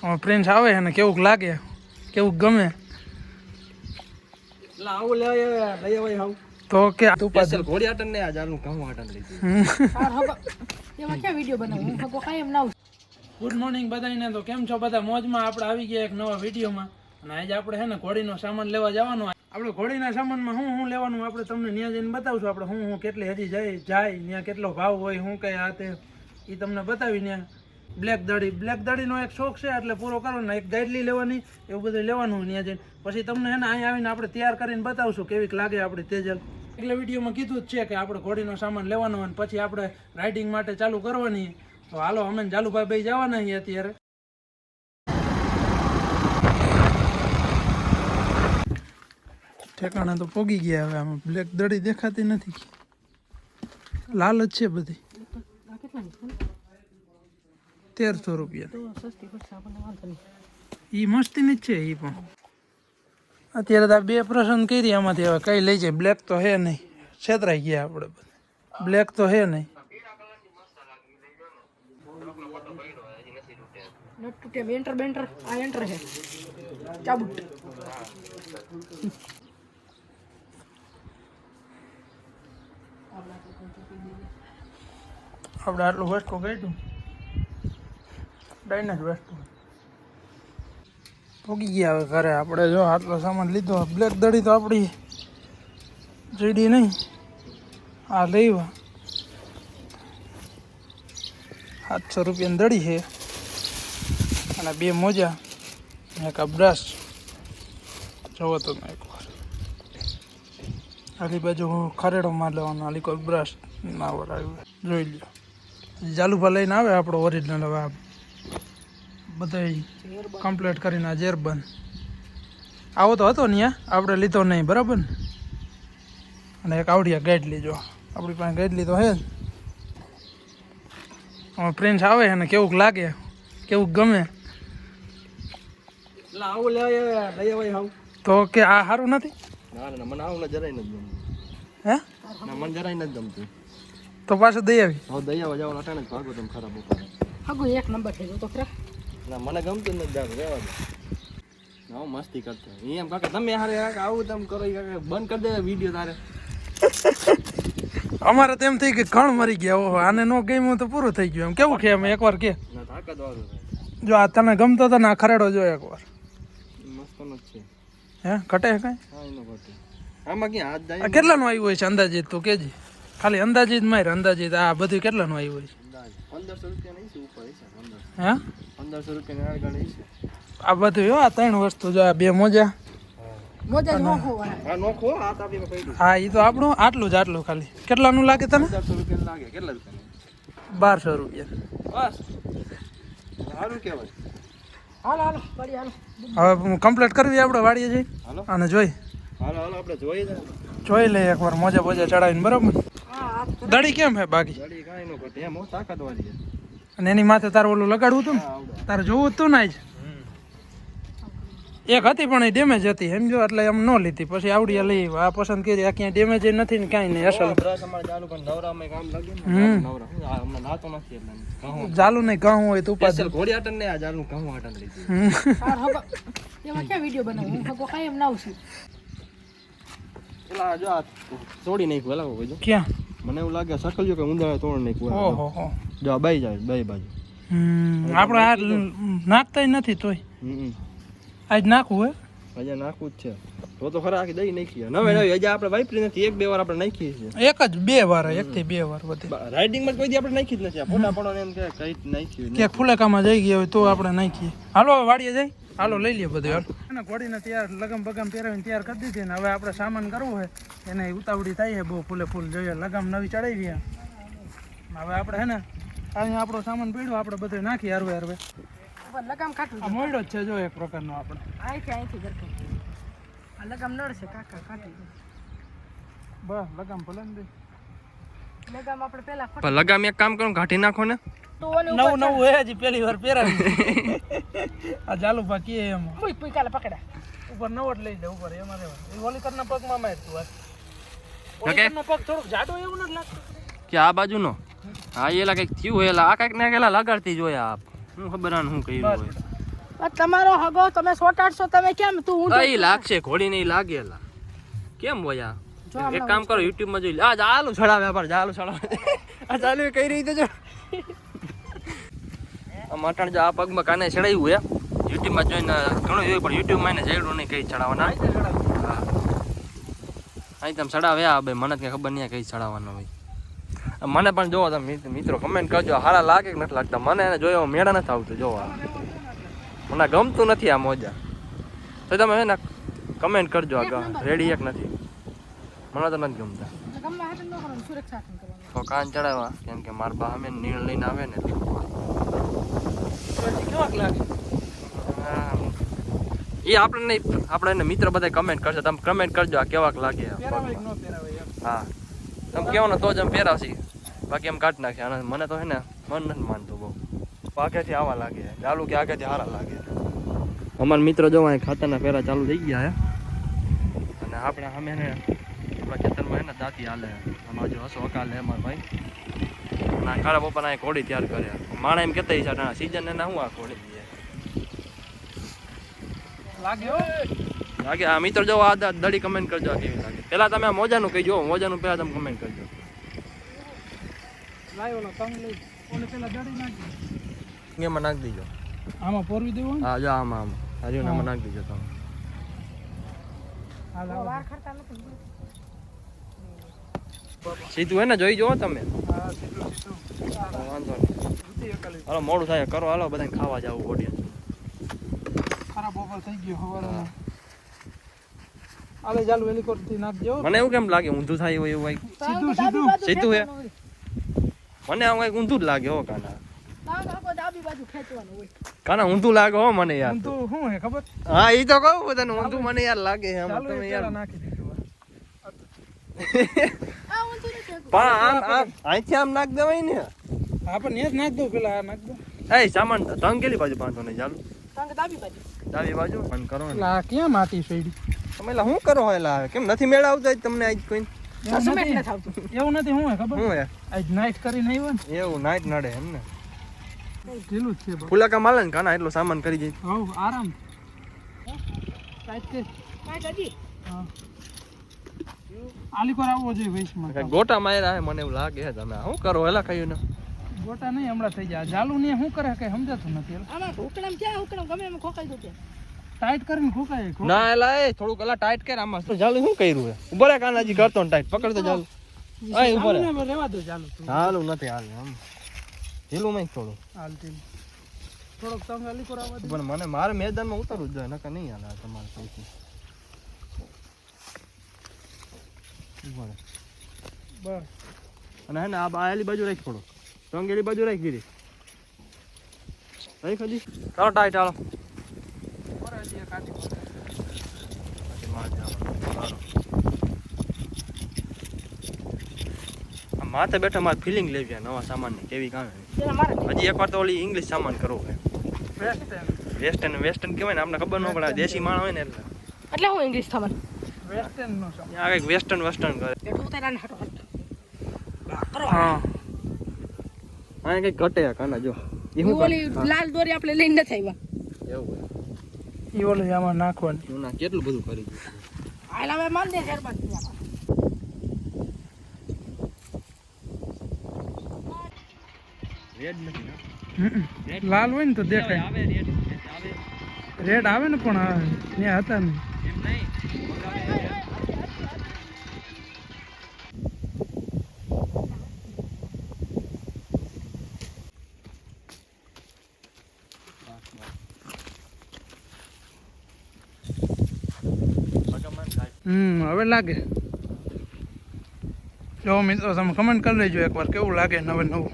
Prince આવે અને ને કેવું લાગે કેવું ગમે. આવું લઈ લઈ આવ્યા તો કે તું પાછળ ઘોડી આટન ને આજ આનું કહું આટન લઈ એમાં ક્યાં વીડિયો બનાવું? હું હગો એમ ના ગુડ મોર્નિંગ બધાને તો કેમ છો બધા? મોજમાં આપણે આવી ગયા એક નવા વિડીયોમાં. અને આજે આપણે છે ને ઘોડીનો સામાન લેવા જવાનો આપણે ઘોડીના સામાનમાં શું શું લેવાનું આપણે તમને ત્યાં જઈને બતાવશું. આપણે શું શું કેટલી હજી જાય જાય ત્યાં કેટલો ભાવ હોય શું કઈ આ તે. એ તમને બતાવી ત્યાં બ્લેક દાડી બ્લેક દડીનો એક શોખ છે, એટલે પૂરો કરવાનો એક ગાઈડલી લેવાની, એવું બધું લેવાનું ત્યાં જઈને. પછી તમને એને અહીંયા આવીને આપણે તૈયાર કરીને બતાવશું કેવીક લાગે આપણે તેજલ. એટલે વિડીયોમાં કીધું જ છે કે આપણે ઘોડીનો સામાન લેવાનો અને પછી આપણે રાઇડિંગ માટે ચાલુ કરવાની. તો હાલો, અમે જાલુભાઈ ભાઈ જવાના છીએ અત્યારે. ઠેકાણા તો પોગી ગયા હવે, આમાં બ્લેક દડી દેખાતી નથી. લાલ જ છે બધી. તેરસો રૂપિયા. એ મસ્તીની જ છે એ પણ. અત્યારે તો બે પ્રસંગ કરી આમાંથી હવે કઈ લઈ જાય. બ્લેક તો હે નહીં. છેતરાઈ ગયા આપણે બધા. બ્લેક તો હે નહીં. નટ બેન્ટર બેન્ટર આ એન્ટર છે ચાબુટ આપણે આટલું વસ્તુ કાઢ્યું. ડાયના જ વસ્તુ. પોગી ગયા હવે ઘરે. આપણે જો આટલો સામાન લીધો. બ્લેક દડી તો આપણી જીડી નહીં. આ લેવા સાતસો રૂપિયાની દડી છે. અને બે મોજા. એક આ બ્રશ જોવો તો એકવાર. આલી બાજુ ખરેડો માર લેવાનો. આલી કોઈ બ્રશ ના વરાયું જોઈ લ્યો. જાલુભા લઈને આવે આપણો ઓરિજિનલ હવે બધા કમ્પ્લીટ કરીને આ જેર બંધ. આવો તો હતો ને આપણે લીધો નહીં બરાબર ને? અને એક આવડિયા ગાઈડ લીજો આપણી પાસે ગાઈડ લીધો હે અમારા પ્રિન્સ આવે અને ને કેવું લાગે કેવું ગમે. તો કે આ સારું નથી? ના ના મને આવું ને જરાય નથી ગમતું. હે? મને જરાય નથી ગમતું. તો પાછું દઈ આવી. દઈ દયા જાવ અટાણે જ ભાગો તમે ખરાબ ઉપર એક નંબર થઈ ગયો તો ખરા. ના મને ગમતું નથી જાવ રહેવા દે. હું મસ્તી કરતો એમ કાકા તમે હારે કાકા આવું તમે કરો કાકા બંધ કરી દે વીડિયો તારે. અમારે તો એમ થઈ કે ઘણ મરી ગયા ઓહો આને નો ગમ્યું તો પૂરું થઈ ગયું. એમ કેવું કે એમ એકવાર કે? જો આ તને ગમતો તો ને ખરેડો જો એકવાર. મસ્તનો છે. હે ઘટે કઈ? હા એનો ઘટે. આમાં ક્યાં હાથ જાય? કેટલાનું આવ્યું હોય છે અંદાજિત તું કેજી? ખાલી અંદાજિત માર અંદાજિત આ બધું કેટલાનું આવ્યું હોય છે? હે? પંદરસો રૂપિયા આ બધું જો આ ત્રણ વસ્તુ જો આ બે મોજા. મોજા હા હા એ તો આપણું આટલું જ આટલું ખાલી. કેટલાનું લાગે તને? બારસો રૂપિયા. બસ. સારું હાલો હાલો બળી હાલો. હવે કમ્પ્લીટ કરવી આપણે વાડીએ જઈ? અને જોઈ? હાલો હાલો આપણે જોઈએ જ. જોઈ લઈએ એકવાર મોજા બોજા ચડાવીને બરાબર? હા હા દડી કેમ હે બાકી? ગાડી કાંઈ ન ઘટે એમ તાકાત વાળી અને એની માથે તારે ઓલું લગાડવું હતું ને? તારે જોવું હતું તું ને જ એક હતી પણ એ ડેમેજ હતી સમજો? એટલે એમ ન લીધી. પછી આવડી લઈ આ પસંદ કરી આ ક્યાંય ડેમેજ નથી ને કાંઈ નહીં અસલ. ચાલુ પણ નવરામાં કામ લાગે ને હમ. નવરા હું આ હમણાં નાતો નથી એટલે કહું નહીં ઘઉં હોય તો ઉપાધિ. ઘોડી આટન ને આ ચાલુ કહું આટન લીધી. એમાં ક્યાં વીડિયો બનાવું? કાંઈ એમ ના આવું પેલા જો આ તોડી નાખ્યું એલા કોઈ ક્યાં? મને એવું લાગે સકલ્યું કે ઊંડા તોડ નાખ્યું ઓહો જો બાઈ જાય બાઈ બાજુ. આપણે આ નાખતા નથી તોય. આજ નાખવું હે હજી નાખવું જ છે. તો તો ખરા આખી દઈ નાખી નવે નવી હજી આપણે વાપરી નથી. એક બે વાર આપણે નાખીએ છીએ. એક જ બે વાર એક થી બે વાર બધી. રાઇડિંગમાં કોઈ આપણે નાખી જ નથી. ફોટા પડો એમ કે કઈ નાખ્યું ક્યાંક ફુલેકામાં જઈ ગયા હોય તો આપણે નાખીએ. હાલો વાડીએ જઈ. હાલો લઈ લઈએ બધું હાલો. એને ઘોડીને તૈયાર લગમ બગમ પહેરાવીને તૈયાર કરી દીધી ને હવે આપણે સામાન કરવું હોય એને ઉતાવળી થાય છે બહુ ફૂલે ફૂલ. જોઈએ લગામ નવી ચડાવી છે. હવે આપણે હે ને અહીંયા આપણો સામાન પીડ્યો આપણે બધું નાખી હરવે હરવે. લગામ કાઢવું આ મોયડો જ છે જો એક પ્રકારનો આપણે. અહીંથી અહીંથી કરતો. આ લગામ નડશે કાકા કાઢી બસ લગામ ભલે ને લગામ આપણે પહેલા લગામ એક કામ કરો કાઢી નાખો ને. નવું નવું હે હજી પહેલી વાર પહેરાવી આ ચાલુ બાકી એમાં. મુઈ પુઈ કાલે પકડા ઉપર નવો જ લઈ લે ઉપર એમાં રહેવા એ વોલીકરના પગમાં માર તું આ. પગ થોડુંક જાડો એવું નથી લાગતું. કે આ બાજુ નો હા એલા કંઈક થયું એલા આ કંઈક ને કેલા લગાડતી જોયા આપ. હું ખબર આને કર્યું હોય? તમારો હગો તમે સોટાડશો તમે કેમ તું ઊંધો આ લાગશે ઘોડી નહીં લાગેલા કેમ હોયા એક કામ કરો યુટ્યુબમાં જોઈ લે. આ ચાલુ ચડાવે પર ચાલુ ચડાવે. આ ચાલુ કઈ રહી તો જો. મટણ જો આ પગમાં કાને ચડાવ્યું હે યુટ્યુબમાં જોઈને ઘણું જોયું પણ યુટ્યુબમાં એને જેડું નહીં કઈ ચડાવવાના. હા. અહીં તમે ચડાવે. આ ભાઈ મને કંઈ ખબર નહીં કઈ ચડાવવાનો હોય. આ મને પણ જોવો તમે મિત્રો કમેન્ટ કરજો. હારા લાગે કે નથી લાગતા? મને એને જોયો મેળા નથી આવતું જોવા મને ગમતું નથી આ મોજા. તો તમે હે ને કમેન્ટ કરજો આ રેડી એક નથી. મને તો નથી ગમતા. તો કાન ચડાવવા. કેમ કે મારા બા અમે નીણ લઈને આવે ને એટલે. કેવાક લાગે હા. એ આપણે નહીં આપણે એને મિત્ર બધા કમેન્ટ કરશે. તમે કમેન્ટ કરજો આ કેવાક લાગે એમ. હા. તમે કહો ને તો જ અમે પહેરાવશી. બાકી એમ કાઢી નાખશે. અને મને તો હે ને મન નથી માનતું બહુ. આગળથી આવા લાગે. ચાલુ કે આગેથી હારા લાગે. અમારા મિત્રો જો અહીં ખાતાના ફેરા ચાલુ થઈ ગયા હે. અને આપણે સામે ને આપણા ખેતરમાં હે ને દાંતી હાલે. અમારા જો હસો હકાલે અમારા ભાઈ. ના કાળા પપ્પાના ઘોડી તૈયાર કર્યા. માણા એમ કહેતા છે સીઝન એને હું આ ઘોડી દઈએ લાગે. આ મિત્ર જો આ દડી કમેન્ટ કરજો આ કેવી લાગે. પેલા તમે આ મોજાનું કહીજો મોજાનું પહેલાં તમે કમેન્ટ કરજો. એમાં નાખી દીજો. આમાં પોરવી દેવું હા જો આમાં આમાં. હજુ આમાં નાખી દીજો તમે હાલ વાર ખરતા નથી. સીધું હે ને જોઈ જુઓ તમે. હા વાંધો નહીં. હાલો મોડું થાય કરો હાલો બધાને ખાવા જવું ઓડિયન્સ ખરાબ ઓવર થઈ ગયો હવારમાં આલે ચાલુ હેલિકોપ્ટરથી નાખજો. મને એવું કેમ લાગે ઊંધું થાય એવું એવું સીધું સીધું. સીધું હે? મને કંઈક ઊંધું જ લાગે હો કાના. કાના ઊંધું લાગે હો મને યાર ઊંધું શું હે ખબર? હા એ તો કહું બધાને ઊંધું મને યાર લાગે છે આમ તમે યાર. નાખી દીધું. પણ આમ આમ. અહીંથી આમ નાખ દેવાય ને. હા પણ એ નાખ દો પેલા આ નાખ દો એ સામાન તંગ બાજુ બાંધો નહીં ચાલુ. તાંગ ડાબી બાજુ. ડાબી બાજુ? બંધ કરો એટલે આ ક્યાં માટી સડી? તમે એટલે શું કરો હેલા કેમ નથી મેળ આવતા જ તમને આજ કોઈ? એવું નથી. નથી એવું નથી હું ખબર? હું આજ નાઈટ કરીને આવ્યો ને. એવું નાઈટ નડે એમ ને. ઢીલું જ છે ફુલાકા માલે ને કાના એટલો સામાન કરી જાય. હવ આરામ. હા. આલીકોર આવવો જોઈએ વૈશમાં ગોટા માર્યા હે મને એવું લાગે છે તમે શું કરો એલા કયું ને ગોટા નહીં હમણાં થઈ જાય જાલુ ને શું કરે કઈ સમજાતું નથી આમાં હુકડમ ક્યાં હુકડમ? ગમે એમ ખોકાઈ દો ટાઈટ કરીને ખોકાય ના એલા એ થોડુંક એલા ટાઈટ કર આમાં. તો શું કર્યું હે? કાનાજી કરતો ને ટાઈટ પકડ તો ચાલુ આય દો. નથી હાલ આમ. ઢીલું મેં થોડું. હાલ. થોડોક તંગ આલીકોર આવવા દે. પણ મને મારે મેદાનમાં ઉતરવું જ જોઈએ નકર નહીં હાલે તમારે બસ. અને હે ને આ આયેલી બાજુ રાખ પડો ટંગેલી બાજુ રાખી દીધી રાખ હજી. ચાલો પડે. આ માથે બેઠા મારે ફિલિંગ લેવી નવા સામાનની કેવી કામ હજી એકવાર તો ઓલી ઇંગ્લિશ સામાન કરવો વેસ્ટર્ન વેસ્ટર્ન કહેવાય ને આપણે ખબર ન પડે દેશી માણ હોય ને એટલે. એટલે હું ઇંગ્લિશ થવાનું End નો. આ કંઈક વેસ્ટર્ન વેસ્ટર્ન કરે. એટલું ઉતાર્યા ને હાટો. હા. આ કંઈક ઘટે આ કાના જો. એ હું ઓલી લાલ દોરી આપણે લઈને નથી આવ્યા. એવું ઈ ઓલું આમાં નાખવાની. હું ના કેટલું બધું કરી દીધું હાલ હવે માન દે શેરબાન રેડ નથી ને? લાલ હોય ને તો દેખાય. રેડ આવે ને પણ ત્યાં હતા ને હમ હવે લાગે. જો મિત્રો તમે કમેન્ટ કરી લેજો એકવાર કેવું લાગે નવે નવું?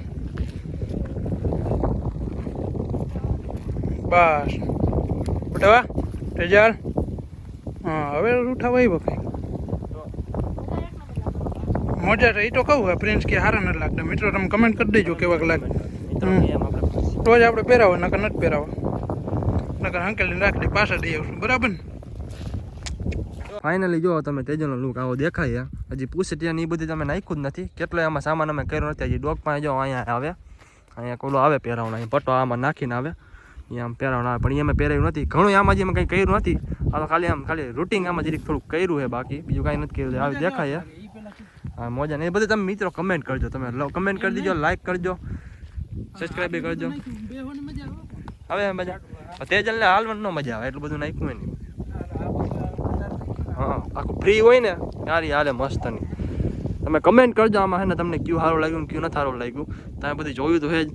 બસ. ઉઠાવા? તેજાલ હા હવે ઉઠાવા કઈ મજા તો એ તો કહું પ્રિન્સ કે હારા નથી લાગતા. મિત્રો તમે કમેન્ટ કરી દેજો કેવાક લાગે. રોજ આપણે પહેરાવો નકર નથી પહેરાવો. નકર અંકલને રાખી દે પાછા દઈ આવશું. બરાબર ને? ફાઇનલી જો તમે તેજનો લુક આવો દેખાય. હજી પૂછે ત્યાં એ બધી તમે નાખ્યું જ નથી. કેટલો એમાં સામાન અમે કર્યો નથી. હજી ડોગ પાસે જો અહીંયા આવે. અહીંયા કોલો આવે પહેરાવણ અહીં પટ્ટો આમાં નાખીને આવે. એ આમ પહેરાવણ આવે. પણ એ અમે પહેરાવ્યું નથી. ઘણું આમાં જે અમે કંઈ કર્યું નથી. આ તો ખાલી આમ ખાલી રૂટિંગ આમાં જરીક થોડુંક કર્યું છે બાકી. બીજું કાંઈ નથી કર્યું. આવી દેખાય? હા મોજા ને એ બધું તમે મિત્રો કમેન્ટ કરજો. તમે કમેન્ટ કરી દેજો લાઈક કરજો. સબસ્ક્રાઈબ કરજો. હવે મજા. તેજલને હાલવાનું ન મજા આવે. એટલું બધું નાખ્યું હોય નહીં હા આખું ફ્રી હોય ને સારી હાલે મસ્તની તમે કમેન્ટ કરજો આમાં હે ને, તમને ક્યુ સારું લાગ્યું ક્યુ નથી સારું લાગ્યું. તમે બધું જોયું તો હે જ.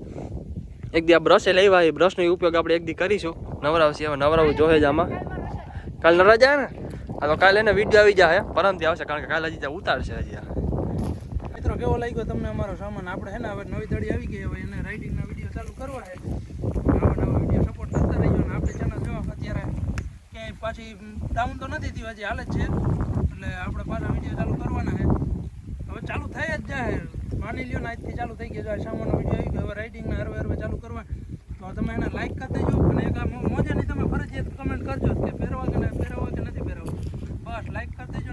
એક દી આ બ્રશે લેવા એ બ્રશનો ઉપયોગ આપણે એક દી કરીશું. નવરાવશે હવે, નવરાવું જોહે જ આમાં. કાલ નવરા જાય ને? હા તો કાલે એને વીડિયો આવી જાય પરમથી આવશે કારણ કે કાલે હજી ઉતારશે હજી મિત્રો, કેવો લાગ્યો તમને અમારો સામાન? આપણે હે ને, હવે નવી દડી આવી ગઈ, હવે એને રાઇડિંગના વીડિયો ચાલુ કરવા છે. નવા નવા વીડિયો સપોર્ટ કરતા રહીજો અને આપણે ચેનલ જો અત્યારે ક્યાંય પાછી ડાઉન તો નથી થયું હજી, હાલ જ છે. એટલે આપણે પાછા વીડિયો ચાલુ કરવાના છે. હવે ચાલુ થઈ જ જાય. માની લ્યો ને, આજથી ચાલુ થઈ ગયો છે. સામાનો વીડિયો આવી ગયો. હવે રાઇડિંગના હરવે હરવે ચાલુ કરવા. તો તમે એને લાઇક કરી દેજો. અને એક મોજાની તમે ફરજિયાત કમેન્ટ કરજો કે પહેરવા કે પહેરવા કે નથી પહેરવા બસ લાઇક કરી દેજો.